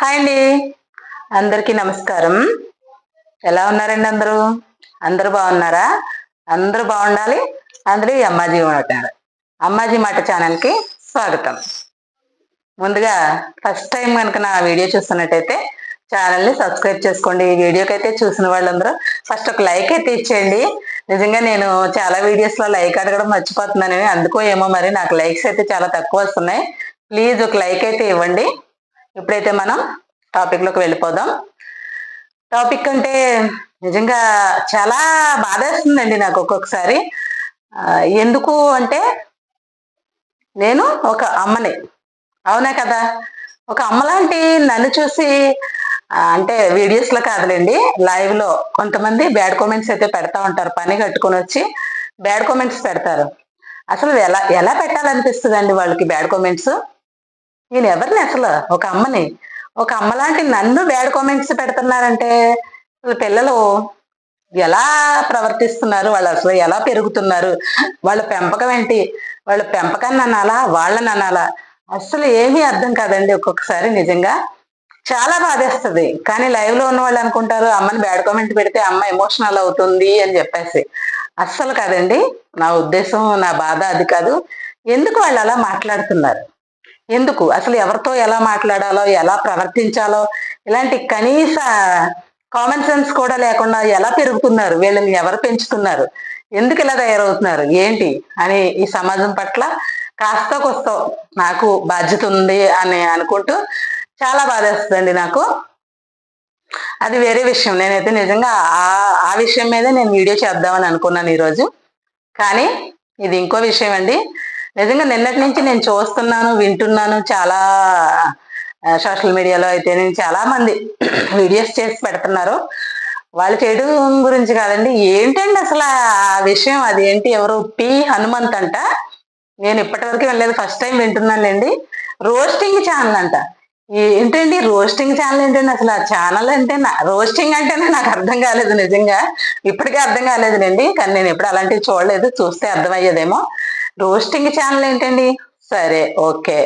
Hi అండి. అందరికీ నమస్కారం. ఎలా ఉన్నారండి అందరూ? అందరూ బాగున్నారా? అందరూ బాగుండాలి? అందరూ అమ్మాజీ ఉంటారు అమ్మాజీ మాట ఛానల్కి స్వాగతం. ముందుగా ఫస్ట్ టైం కనుక నా వీడియో చూస్తున్నట్టయితే ఛానల్ని సబ్స్క్రైబ్ చేసుకోండి. ఈ వీడియోకి అయితే చూసిన వాళ్ళందరూ ఫస్ట్ ఒక లైక్ అయితే ఇచ్చేయండి. నిజంగా నేను చాలా వీడియోస్లో లైక్ అడగడం మర్చిపోతున్నాను అందుకో ఏమో మరి నాకు లైక్స్ అయితే చాలా తక్కువ వస్తున్నాయి. ప్లీజ్ ఒక లైక్ అయితే ఇవ్వండి. ఇప్పుడైతే మనం టాపిక్లోకి వెళ్ళిపోదాం. టాపిక్ అంటే నిజంగా చాలా బాధేస్తుందండి నాకు ఒక్కొక్కసారి. ఎందుకు అంటే నేను ఒక అమ్మని. అవునా కదా? ఒక అమ్మలాంటి నన్ను చూసి అంటే వీడియోస్లో కాదులేండి లైవ్లో కొంతమంది బ్యాడ్ కామెంట్స్ అయితే పెడతా ఉంటారు. పని కట్టుకొని వచ్చి బ్యాడ్ కామెంట్స్ పెడతారు. అసలు ఎలా ఎలా పెట్టాలనిపిస్తుందండి వాళ్ళకి బ్యాడ్ కామెంట్స్ నేను ఎవరిని అసలు? ఒక అమ్మని. ఒక అమ్మలాంటి నన్ను బ్యాడ్ కామెంట్స్ పెడుతున్నారంటే పిల్లలు ఎలా ప్రవర్తిస్తున్నారు? వాళ్ళు అసలు ఎలా పెరుగుతున్నారు? వాళ్ళ పెంపకం ఏంటి? వాళ్ళ పెంపకాన్ని అనాలా? వాళ్ళని అనాలా? అసలు ఏమీ అర్థం కాదండి ఒక్కొక్కసారి నిజంగా. చాలా బాధేస్తుంది. కానీ లైవ్లో ఉన్న వాళ్ళు అనుకుంటారు అమ్మని బ్యాడ్ కామెంట్ పెడితే అమ్మ ఎమోషనల్ అవుతుంది అని చెప్పేసి. అస్సలు కాదండి. నా ఉద్దేశం నా బాధ అది కాదు. ఎందుకు వాళ్ళు అలా మాట్లాడుతున్నారు? ఎందుకు? అసలు ఎవరితో ఎలా మాట్లాడాలో ఎలా ప్రవర్తించాలో ఇలాంటి కనీస కామన్ సెన్స్ కూడా లేకుండా ఎలా పెరుగుతున్నారు? వీళ్ళని ఎవరు పెంచుతున్నారు? ఎందుకు ఇలా తయారవుతున్నారు? ఏంటి? అని ఈ సమాజం పట్ల కాస్త కొస్త నాకు బాధ్యత ఉంది అని అనుకుంటూ చాలా బాధేస్తుందండి నాకు. అది వేరే విషయం. నేనైతే నిజంగా ఆ ఆ విషయం మీదే నేను వీడియో చేద్దామని అనుకున్నాను ఈరోజు. కానీ ఇది ఇంకో విషయం అండి. నిజంగా నిన్నటి నుంచి నేను చూస్తున్నాను వింటున్నాను చాలా సోషల్ మీడియాలో అయితే నేను చాలా మంది వీడియోస్ చేసి పెడుతున్నారు. వాళ్ళు చేయడం గురించి కాదండి ఏంటండి అసలు ఆ విషయం? అది ఏంటి ఎవరు పి. హనుమంత్ అంట. నేను ఇప్పటివరకు వెళ్ళలేదు ఫస్ట్ టైం వింటున్నానులేండి. రోస్టింగ్ ఛానల్ అంట. ఏంటండి రోస్టింగ్ ఛానల్ ఏంటండి అసలు? ఆ ఛానల్ అంటే రోస్టింగ్ అంటేనే నాకు అర్థం కాలేదు నిజంగా. ఇప్పటికే అర్థం కాలేదులేండి కానీ నేను ఎప్పుడు అలాంటివి చూడలేదు చూస్తే అర్థమయ్యేదేమో. రోస్టింగ్ ఛానల్ ఏంటండి? సరే ఓకే.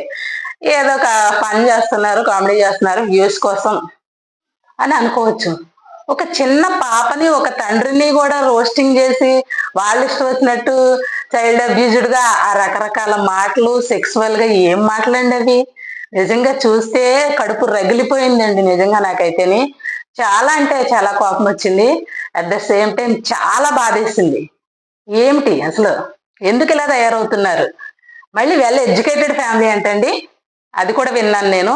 ఏదో ఒక పని చేస్తున్నారు కామెడీ చేస్తున్నారు వ్యూస్ కోసం అని అనుకోవచ్చు. ఒక చిన్న పాపని ఒక తండ్రిని కూడా రోస్టింగ్ చేసి వాళ్ళు ఇష్టం వచ్చినట్టు చైల్డ్ అబ్యూజ్డ్గా ఆ రకరకాల మాటలు సెక్సువల్గా ఏం మాటలండి అవి? నిజంగా చూస్తే కడుపు రగిలిపోయిందండి నిజంగా నాకైతేని. చాలా అంటే చాలా కోపం వచ్చింది అట్ ద సేమ్ టైం చాలా బాధేసింది. ఏమిటి అసలు? ఎందుకు ఇలా తయారవుతున్నారు? మళ్ళీ వెల్ ఎడ్యుకేటెడ్ ఫ్యామిలీ అంటండి. అది కూడా విన్నాను నేను.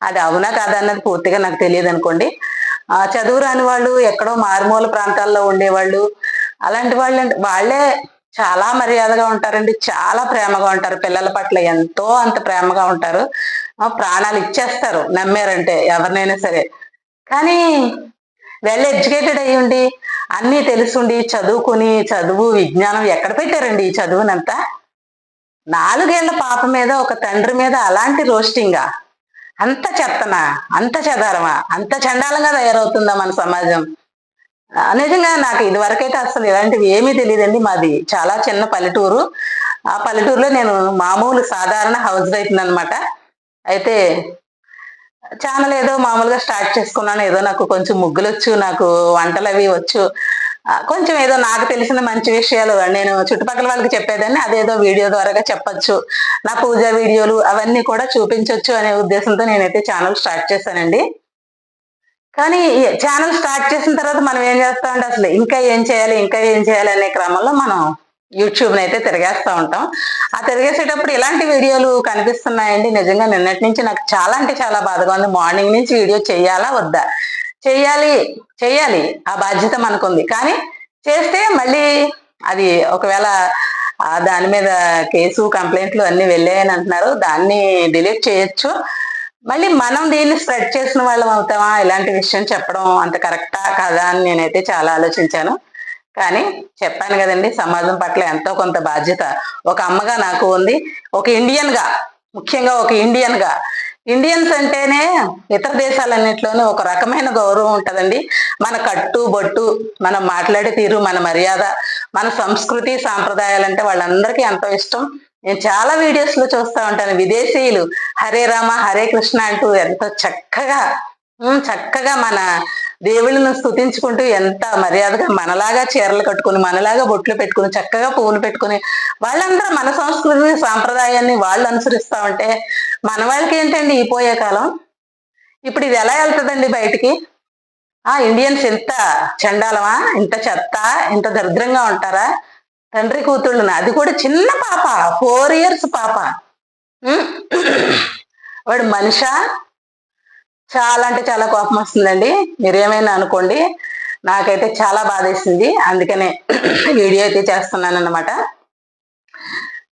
అది అవునా కాదా అన్నది పూర్తిగా నాకు తెలియదు అనుకోండి. చదువు రాని వాళ్ళు ఎక్కడో మారుమూల ప్రాంతాల్లో ఉండేవాళ్ళు అలాంటి వాళ్ళు వాళ్ళే చాలా మర్యాదగా ఉంటారండి. చాలా ప్రేమగా ఉంటారు. పిల్లల పట్ల ఎంతో అంత ప్రేమగా ఉంటారు. ప్రాణాలు ఇచ్చేస్తారు. నమ్మారంటే ఎవరినైనా సరే. కానీ వెల్ ఎడ్యుకేటెడ్ అయ్యి ఉండి అన్నీ తెలుసుండి చదువుకుని చదువు విజ్ఞానం ఎక్కడ పెట్టారండి ఈ చదువునంతా? నాలుగేళ్ళ పాప మీద ఒక తండ్రి మీద అలాంటి రోస్టింగా అంత చెత్తనా? అంత చెదారమా? అంత చండాలంగా తయారవుతుందా మన సమాజం? నిజంగా నాకు ఇదివరకైతే అసలు ఇలాంటివి ఏమీ తెలియదండి మాది. చాలా చిన్న పల్లెటూరు. ఆ పల్లెటూరులో నేను మామూలు సాధారణ హౌస్ వైఫ్ అనమాట అయితే ఛానల్ ఏదో మామూలుగా స్టార్ట్ చేసుకున్నాను. ఏదో నాకు కొంచెం ముగ్గులు వచ్చు నాకు వంటలు అవి వచ్చు కొంచెం ఏదో నాకు తెలిసిన మంచి విషయాలు నేను చుట్టుపక్కల వాళ్ళకి చెప్పేదాన్ని అదేదో వీడియో ద్వారాగా చెప్పొచ్చు. నా పూజ వీడియోలు అవన్నీ కూడా చూపించవచ్చు అనే ఉద్దేశంతో నేనైతే ఛానల్ స్టార్ట్ చేశానండి. కానీ ఛానల్ స్టార్ట్ చేసిన తర్వాత మనం ఏం చేస్తామంటే అసలు ఇంకా ఏం చేయాలి ఇంకా ఏం చేయాలి అనే క్రమంలో మనం యూట్యూబ్ని అయితే తిరిగేస్తూ ఉంటాం. ఆ తిరిగేసేటప్పుడు ఇలాంటి వీడియోలు కనిపిస్తున్నాయండి. నిజంగా నిన్నటి నుంచి నాకు చాలా అంటే చాలా బాధగా ఉంది. మార్నింగ్ నుంచి వీడియో చేయాలా వద్దా? చేయాలి చేయాలి. ఆ బాధ్యత మనకుంది. కానీ చేస్తే మళ్ళీ అది ఒకవేళ దాని మీద కేసు కంప్లైంట్లు అన్ని వెళ్ళాయని అంటున్నారు. దాన్ని డిలీట్ చేయొచ్చు. మళ్ళీ మనం దీన్ని స్ప్రెడ్ చేసిన వాళ్ళం అవుతామా? ఇలాంటి విషయం చెప్పడం అంత కరెక్టా? కాదా? అని నేనైతే చాలా ఆలోచించాను. కానీ చెప్పాను కదండి సమాజం పట్ల ఎంతో కొంత బాధ్యత. ఒక అమ్మగా నాకు ఉంది. ఒక ఇండియన్గా ముఖ్యంగా ఒక ఇండియన్గా. ఇండియన్స్ అంటేనే ఇతర దేశాలన్నింటిలోనూ ఒక రకమైన గౌరవం ఉంటుందండి. మన కట్టు బొట్టు మనం మాట్లాడే తీరు మన మర్యాద మన సంస్కృతి సాంప్రదాయాలంటే వాళ్ళందరికీ ఎంతో ఇష్టం. నేను చాలా వీడియోస్లో చూస్తూ ఉంటాను. విదేశీయులు హరే రామ హరే కృష్ణ అంటూ ఎంతో చక్కగా చక్కగా మన దేవుళ్ళను స్తుతించుకుంటూ ఎంత మర్యాదగా మనలాగా చీరలు కట్టుకుని మనలాగా బొట్లు పెట్టుకుని చక్కగా పువ్వులు పెట్టుకుని వాళ్ళందరూ మన సంస్కృతిని సాంప్రదాయాన్ని వాళ్ళు అనుసరిస్తా ఉంటే మన వాళ్ళకి ఏంటండి ఈ పోయే కాలం? ఇప్పుడు ఇది ఎలా వెళ్తుందండి బయటికి? ఆ ఇండియన్స్ ఇంత చండాలమా? ఇంత చెత్త? ఇంత దరిద్రంగా ఉంటారా? తండ్రి కూతుళ్ళున అది కూడా చిన్న పాప ఫోర్ ఇయర్స్ పాప. వాడు మనిషా? చాలా అంటే చాలా కోపం వస్తుందండి. మీరు ఏమైనా అనుకోండి నాకైతే చాలా బాధేసింది. అందుకనే వీడియో అయితే చేస్తున్నాను అనమాట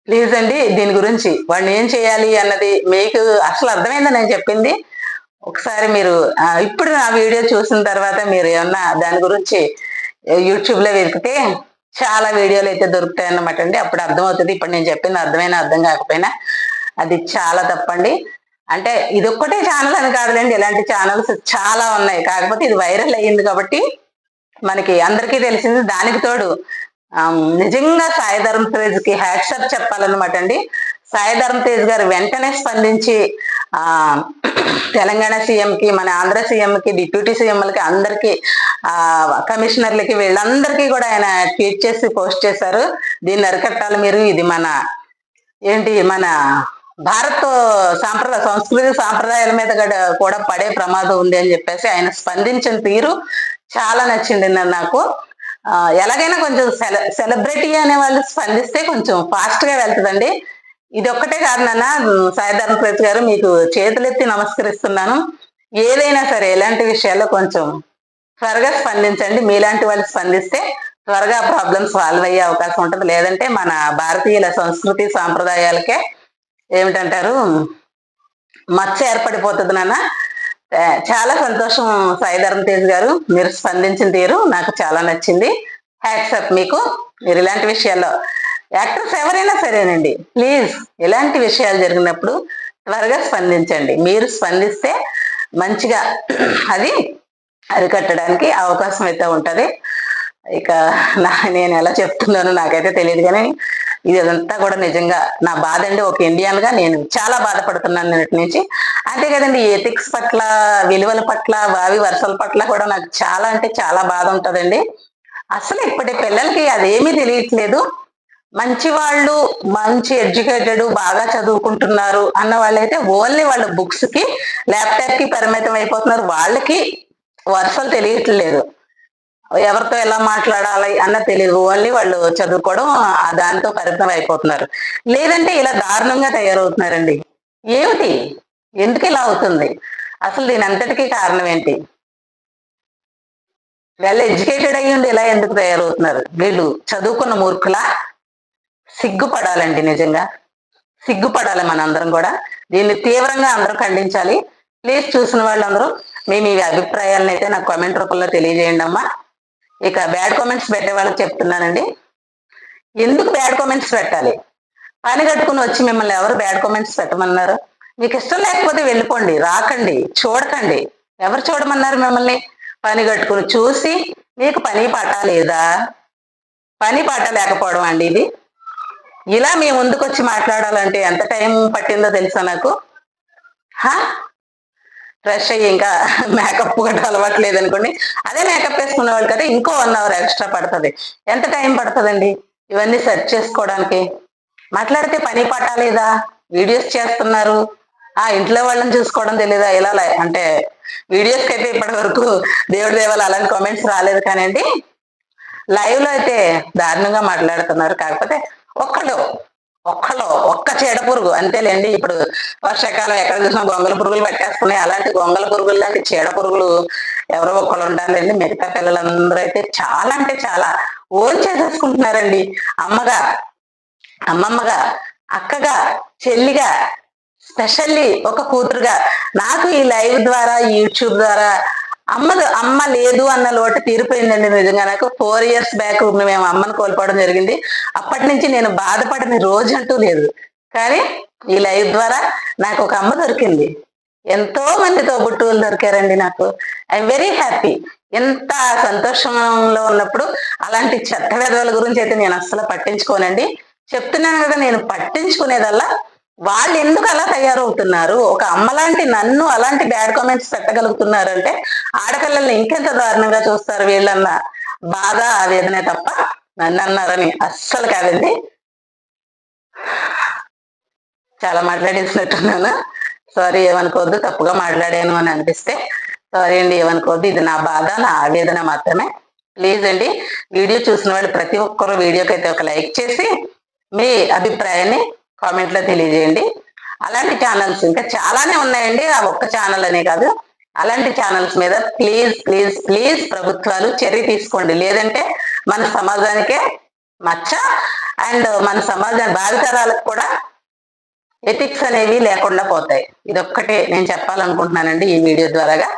ప్లీజ్ అండి దీని గురించి. వాడిని ఏం చేయాలి అన్నది మీకు అసలు అర్థమైందా నేను చెప్పింది? ఒకసారి మీరు ఇప్పుడు నా వీడియో చూసిన తర్వాత మీరు ఏమన్నా దాని గురించి యూట్యూబ్లో వెతికితే చాలా వీడియోలు అయితే దొరుకుతాయి అన్నమాట అండి. అప్పుడు అర్థమవుతుంది. ఇప్పుడు నేను చెప్పింది అర్థమైనా అర్థం కాకపోయినా అది చాలా తప్పండి. అంటే ఇది ఒక్కటే ఛానల్ అని కాదులేండి ఇలాంటి ఛానల్స్ చాలా ఉన్నాయి. కాకపోతే ఇది వైరల్ అయ్యింది కాబట్టి మనకి అందరికీ తెలిసింది దానికి తోడు నిజంగా సాయి ధర్మ తేజ్కి హ్యాట్సప్ చెప్పాలన్నమాట అండి. సాయి ధర్మ తేజ్ గారు వెంటనే స్పందించి ఆ తెలంగాణ సీఎంకి మన ఆంధ్ర సీఎంకి డిప్యూటీ సీఎంలకి అందరికి ఆ కమిషనర్లకి వీళ్ళందరికీ కూడా ఆయన ట్వీట్ చేసి పోస్ట్ చేశారు. దీన్ని అరికట్టాలి మీరు ఇది మన ఏంటి మన భారత్ సాంప్రదాయ సంస్కృతి సాంప్రదాయాల మీద కూడా పడే ప్రమాదం ఉంది అని చెప్పేసి ఆయన స్పందించిన తీరు చాలా నచ్చింది నాకు. ఎలాగైనా కొంచెం సెల సెలబ్రిటీ అనే వాళ్ళు స్పందిస్తే కొంచెం ఫాస్ట్గా వెళ్తుందండి. ఇది ఒక్కటే కాదు నాన్న సాయిధర్మ ప్రతి గారు మీకు చేతులెత్తి నమస్కరిస్తున్నాను. ఏదైనా సరే ఎలాంటి విషయాల్లో కొంచెం త్వరగా స్పందించండి. మీలాంటి వాళ్ళు స్పందిస్తే త్వరగా ప్రాబ్లమ్ సాల్వ్ అయ్యే అవకాశం ఉంటుంది. లేదంటే మన భారతీయుల సంస్కృతి సాంప్రదాయాలకే ఏమిటంటారు? మచ్చ ఏర్పడిపోతుంది నాన్న. చాలా సంతోషం సాయిధరం తేజ్ గారు. మీరు స్పందించిన తీరు నాకు చాలా నచ్చింది. హ్యాట్సప్ మీకు. మీరు ఇలాంటి విషయాల్లో యాక్టర్స్ ఎవరైనా సరేనండి. ప్లీజ్ ఇలాంటి విషయాలు జరిగినప్పుడు త్వరగా స్పందించండి. మీరు స్పందిస్తే మంచిగా అది అరికట్టడానికి అవకాశం అయితే ఉంటుంది. ఇక నా నేను ఎలా చెప్తున్నానో నాకైతే తెలియదు కానీ ఇది అదంతా కూడా నిజంగా నా బాధ అండి. ఒక ఇండియన్గా నేను చాలా బాధపడుతున్నాను నిన్నటి నుంచి. అంతే కదండి ఎథిక్స్ పట్ల విలువల పట్ల వావి వరుసల పట్ల కూడా నాకు చాలా అంటే చాలా బాధ ఉంటుందండి. అసలు ఇప్పటి పిల్లలకి అదేమీ తెలియట్లేదు. మంచి వాళ్ళు మంచి ఎడ్యుకేటెడ్ బాగా చదువుకుంటున్నారు అన్న వాళ్ళైతే ఓన్లీ వాళ్ళ బుక్స్కి ల్యాప్టాప్కి పరిమితం అయిపోతున్నారు. వాళ్ళకి వరుసలు తెలియట్లేదు. ఎవరితో ఎలా మాట్లాడాలి అన్న తెలియదు. ఓన్లీ వాళ్ళు చదువుకోవడం ఆ దానితో పరిమితం అయిపోతున్నారు. లేదంటే ఇలా దారుణంగా తయారవుతున్నారండి. ఏమిటి? ఎందుకు ఇలా అవుతుంది? అసలు దీని అంతటికీ కారణం ఏంటి? వెల్ ఎడ్యుకేటెడ్ అయ్యి ఉండి ఇలా ఎందుకు తయారవుతున్నారు? వీళ్ళు చదువుకున్న మూర్ఖులా? సిగ్గుపడాలండి నిజంగా. సిగ్గుపడాలి మనందరం కూడా. దీన్ని తీవ్రంగా అందరూ ఖండించాలి. ప్లీజ్ చూసిన వాళ్ళందరూ మేము ఈ అభిప్రాయాలను అయితే నాకు కామెంట్ రూపంలో తెలియజేయండి అమ్మా. ఇక బ్యాడ్ కామెంట్స్ పెట్టే వాళ్ళకి చెప్తున్నానండి. ఎందుకు బ్యాడ్ కామెంట్స్ పెట్టాలి? పని కట్టుకుని వచ్చి మిమ్మల్ని ఎవరు బ్యాడ్ కామెంట్స్ పెట్టమన్నారు? మీకు ఇష్టం లేకపోతే వెళ్ళిపోండి రాకండి చూడకండి. ఎవరు చూడమన్నారు మిమ్మల్ని? పని కట్టుకుని చూసి మీకు పని పాట లేదా? పని పాట లేకపోవడం అండి ఇది. ఇలా మీ ముందుకు వచ్చి మాట్లాడాలంటే ఎంత టైం పట్టిందో తెలుసా నాకు? హా? ఫ్రెష్ అయ్యి ఇంకా మేకప్ కూడా అలవాటు లేదనుకోండి అదే మేకప్ వేసుకునే వాళ్ళు కదా ఇంకో వన్ అవర్ ఎక్స్ట్రా పడుతుంది. ఎంత టైం పడుతుందండి? ఇవన్నీ సెర్చ్ చేసుకోవడానికి. మాట్లాడితే పని పాట లేదా? వీడియోస్ చేస్తున్నారు. ఆ ఇంట్లో వాళ్ళని చూసుకోవడం తెలీదా? ఇలా లై- అంటే వీడియోస్కి అయితే ఇప్పటి వరకు దేవుడి దేవాలు అలాంటి కామెంట్స్ రాలేదు కానీ లైవ్లో అయితే దారుణంగా మాట్లాడుతున్నారు. కాకపోతే ఒక్కళ్ళు ఒక్కళ్ళు ఒక్క చీడ పురుగు అంతేలేండి. ఇప్పుడు వర్షాకాలం ఎక్కడ చూసినా గొంగల పురుగులు పట్టేస్తున్నాయి. అలాంటి గొంగల పురుగులు లాంటి చీడ పురుగులు ఎవరో ఒక్కళ్ళు ఉండాలండి. మిగతా పిల్లలందరూ అయితే చాలా అంటే చాలా ఓన్ చేసేసుకుంటున్నారండి. అమ్మగా అమ్మమ్మగా అక్కగా చెల్లిగా స్పెషల్లీ ఒక కూతురుగా నాకు ఈ లైవ్ ద్వారా యూట్యూబ్ ద్వారా అమ్మ అమ్మ లేదు అన్న లోటు తీరిపోయిందండి నిజంగా. నాకు ఫోర్ ఇయర్స్ బ్యాక్ మేము అమ్మను కోల్పోవడం జరిగింది. అప్పటి నుంచి నేను బాధపడిన రోజు అంటూ లేదు. కానీ ఈ లైవ్ ద్వారా నాకు ఒక అమ్మ దొరికింది. ఎంతో మంది తోబుట్టువులు దొరికారండి నాకు. ఐఎమ్ వెరీ హ్యాపీ ఎంత సంతోషంలో ఉన్నప్పుడు అలాంటి చెత్త వెధవల గురించి అయితే నేను అస్సలు పట్టించుకోనండి. చెప్తున్నాను కదా నేను పట్టించుకునేదల్లా వాళ్ళు ఎందుకు అలా తయారవుతున్నారు? ఒక అమ్మలాంటి నన్ను అలాంటి బ్యాడ్ కామెంట్స్ పెట్టగలుగుతున్నారంటే ఆడపిల్లల్ని ఇంకెంత దారుణంగా చూస్తారు వీళ్ళన్న బాధ ఆవేదనే తప్ప? నన్ను అన్నారని అస్సలు కాదండి. చాలా మాట్లాడేసినట్టున్నాను. సారీ ఏమనుకోవద్దు తప్పుగా మాట్లాడాను అని అనిపిస్తే. సారీ అండి ఏమనుకోవద్దు ఇది నా బాధ నా ఆవేదన మాత్రమే. ప్లీజ్ అండి వీడియో చూసిన వాళ్ళు ప్రతి ఒక్కరు వీడియోకి అయితే ఒక లైక్ చేసి మీ అభిప్రాయాన్ని కామెంట్లో తెలియజేయండి. అలాంటి ఛానల్స్ ఇంకా చాలానే ఉన్నాయండి. ఆ ఒక్క ఛానల్ అనే కాదు. అలాంటి ఛానల్స్ మీద ప్లీజ్ ప్లీజ్ ప్లీజ్ ప్రభుత్వాలు చర్య తీసుకోండి. లేదంటే మన సమాజానికే మచ్చ అండ్ మన సమాజ భావితరాలకు కూడా ఎథిక్స్ అనేవి లేకుండా పోతాయి. ఇదొక్కటే నేను చెప్పాలనుకుంటున్నానండి ఈ వీడియో ద్వారాగా.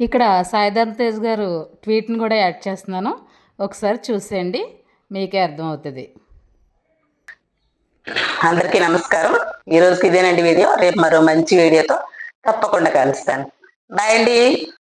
ఇక్కడ సాయిధర్ తేజ్ గారు ట్వీట్ని కూడా యాడ్ చేస్తున్నాను. ఒకసారి చూసేయండి. మీకే అర్థమవుతుంది. అందరికీ నమస్కారం. ఈ రోజుకి ఇదేనండి వీడియో. రేపు మరో మంచి వీడియోతో తప్పకుండా కలుస్తాను. బాయ్ అండి.